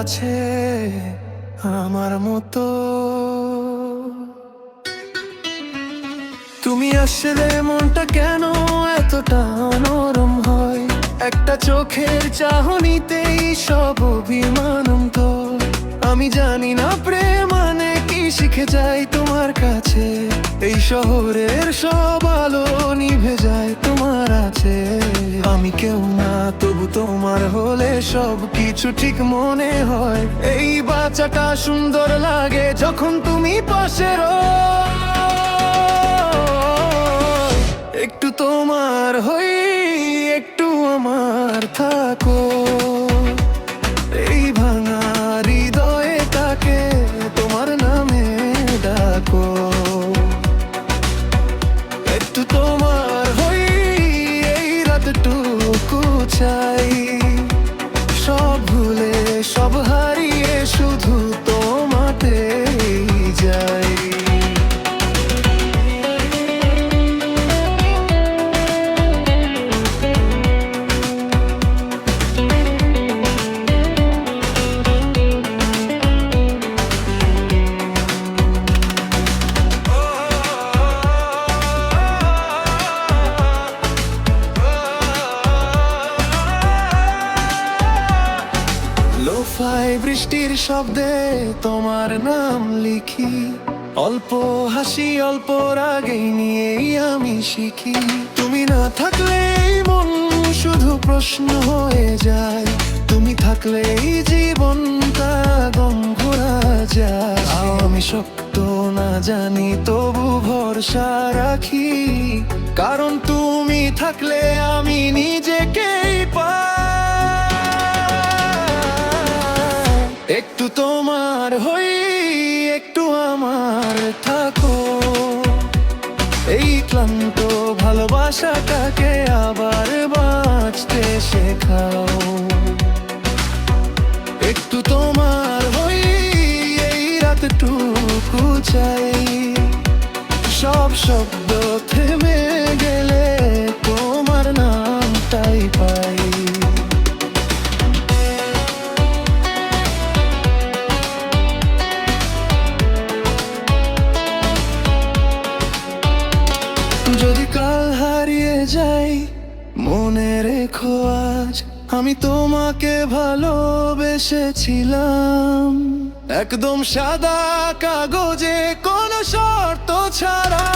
আছে আমার মতো। তুমি আসলে মনটা কেন এতটা নরম হয়? একটা চোখের চাহনিতেই সব অভিমানম তো আমি জানি না শিখে যাই তোমার কাছে। এই শহরের সব আলো নিভে যায় তোমার আছে। আমি কেউ না, তবু তোমার হলে সব কিছু ঠিক মনে হয়। এই বাচ্চাটা সুন্দর লাগে যখন তুমি পাশে একটু তোমার হই একটু আমার থাকো। তোমার হই এই রাতটুকু চাই। লোফাই বৃষ্টির শব্দে তোমার নাম লিখি। অল্প হাসি, অল্প রাগে নিয়েই আমি শিখি। তুমি না থাকলে মন শুধু প্রশ্ন হয়ে যায়। তুমি থাকলে জীবনটা গম ঘোরা যায় আমি শক্ত না জানি, তবু ভরসা রাখি। কারণ তুমি থাকলে আমি নিজেকেই একটু তোমার হই, একটু আমার থাকো। এই ক্লান্ত ভালোবাসাটাকে আবার বাঁচতে শেখাও। একটু তোমার হই, এই রাতটুকু চাই। সব শব্দ মনে রেখো আজ আমি তোমাকে ভালোবেসেছিলাম। একদম সাদা কাগজে কোনো শর্ত ছাড়া।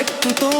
একটু তোমার